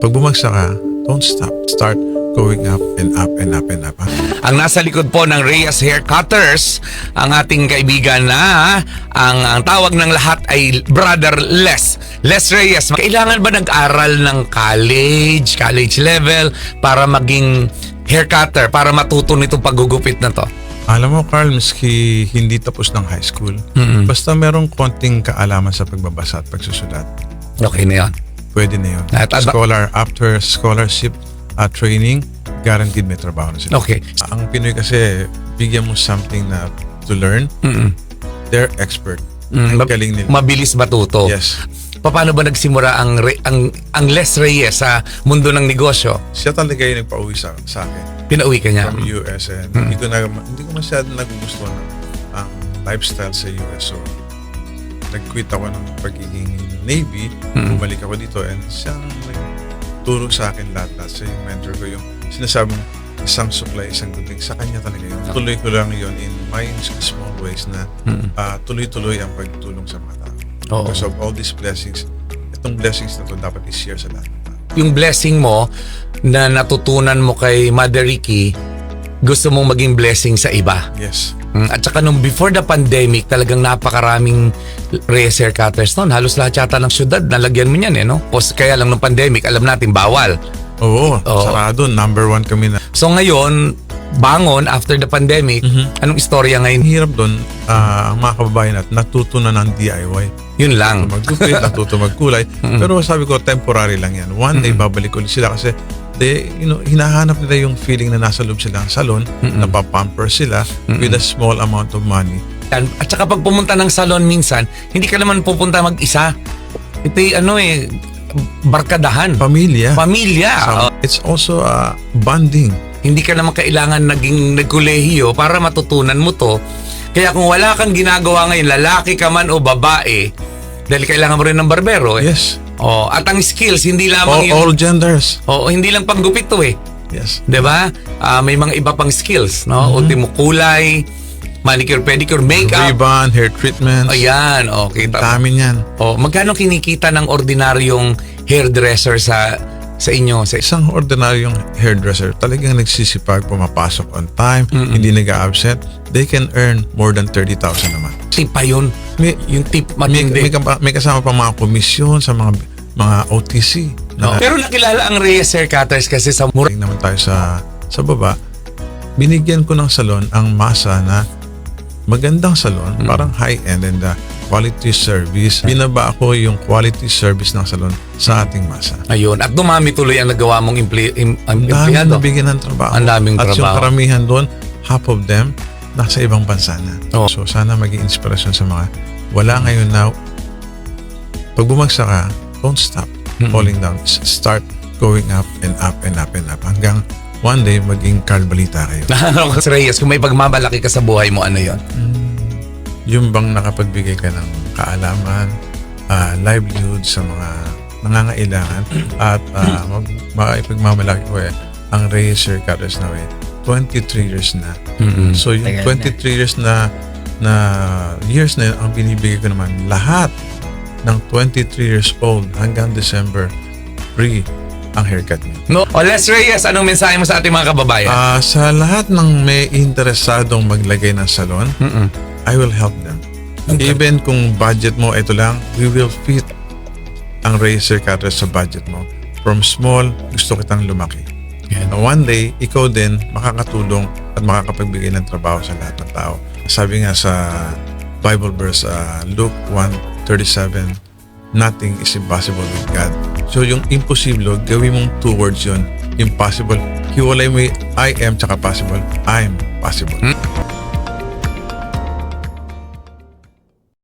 Pag bumagsak ka, don't stop. Start going up and up and up and up. ha? Ang nasa likod po ng Reyes Hair Cutters, ang ating kaibigan na ang, ang tawag ng lahat ay Brother Les. Les Reyes, kailangan ba nag-aral ng college, college level para maging hair cutter, para matuto nitong paggugupit na to? Alam mo, Carl, miski hindi tapos ng high school, basta merong konting kaalaman sa pagbabasa at pagsusulat, Okay na yun. Pwede na yun. At- Scholar, after scholarship uh, training, guaranteed may trabaho na sila. Okay. Ang Pinoy kasi, bigyan mo something na to learn, Mm-mm. they're expert. Mm, Ang galing nila. Mabilis matuto. Yes. Paano ba nagsimula ang, Re- ang, ang Les Reyes sa mundo ng negosyo? Siya talaga yung nagpauwi sa, sa akin. Pinauwi ka niya. from US and hindi ko na hindi ko masyadong nagugustuhan ng ang lifestyle sa US so nag-quit ako ng pagiging Navy. Bumalik ako dito and siyang nagturo sa akin lahat-lahat siya yung mentor ko yung sinasabi mo isang supply, isang good thing sa kanya talaga yun. Tuloy ko lang yun in my small ways na ah, tuloy-tuloy ang pagtulong sa mga tao. Oo. because of all these blessings itong blessings na to dapat i-share sa lahat ng tao. Yung blessing mo na natutunan mo kay Mother Ricky, gusto mong maging blessing sa iba. yes At saka nung before the pandemic, talagang napakaraming hair cutters noon. Halos lahat yata ng syudad, nalagyan mo niyan eh, no? Pos, kaya lang nung pandemic, alam natin, bawal. oo, Oo. sarado number one kami na So ngayon, bangon after the pandemic, anong istorya Ang ngayon? hirap doon, ah, ang mga kababayan natin, natuto na ng DIY. Yun lang. Magtutupit, natuto magkulay. Pero sabi ko, temporary lang yan. One day, babalik ulit sila kasi they, you know, hinahanap nila yung feeling na nasa loob sila ng salon, napapamper sila with a small amount of money. Yan. At saka pag pumunta ng salon minsan, hindi ka naman pupunta mag-isa. Ito yung ano eh, barkadahan. Pamilya. Pamilya. So, Oh, it's also a bonding. hindi ka naman kailangan naging nagkolehiyo para matutunan mo to. Kaya kung wala kang ginagawa ngayon, lalaki ka man o babae, dahil kailangan mo rin ng barbero eh. Yes. Oh, at ang skills, hindi All, lamang yung... all genders. Oo, hindi lang panggupit to eh. Yes. 'Di ba? Ah, may mga iba pang skills, no? Ultimo kulay, manicure, pedicure, makeup. Rebond, hair treatments. Ayan, okay. Ta- Dami niyan. oh, magkano kinikita ng ordinaryong hairdresser sa sa inyo? Sa Isang ordinaryong hairdresser talagang nagsisipag, pumapasok on time, hindi nag-absent. They can earn more than 30,000 naman. tip pa yun. May, Yung tip may, matindi. may, kapa- may kasama pa mga komisyon sa mga mga OTC. Oo. Na, Pero nakilala ang Reyes Hair Cutters kasi sa mura. naman tayo sa sa baba. Binigyan ko ng salon ang masa na magandang salon, parang high-end and uh, quality service. Binaba ako yung quality service ng salon sa ating masa. Ayun. At dumami tuloy ang nagawa mong impli- im- ang Ang daming nabigyan ng trabaho. Ang daming At yung trabaho. karamihan doon, half of them, nasa ibang bansa na. Oh. So sana maging inspirasyon sa mga wala ngayon na pag bumagsak ka, don't stop falling down. Start going up and up and up and up hanggang one day maging Carl Balita kayo. Ano ka, Reyes, kung may pagmamalaki ka sa buhay mo, ano yon? Yung bang nakapagbigay ka ng kaalaman, ah, livelihood sa mga nangangailangan at uh, mag, maipagmamalaki ko eh, ang Reyes Cutters na eh, 23 years na. So yung Tagal 23 years na na years na yun, ang binibigay ko naman lahat ng 23 years old hanggang December free ang haircut niya. No? O Les Reyes, anong mensahe mo sa ating mga kababayan? Ah, sa lahat ng may interesadong maglagay ng salon, Mm-mm. I will help them. Even kung budget mo ito lang, we will fit ang razor cutter sa budget mo. From small, gusto kitang lumaki. Na one day, ikaw din makakatulong at makakapagbigay ng trabaho sa lahat ng tao. Sabi nga sa Bible verse, uh, Luke 1.37, Nothing is impossible with God. So yung imposible, gawin mong two words yun. Impossible. Hiwalay mo I am tsaka possible. I'm possible. Hmm?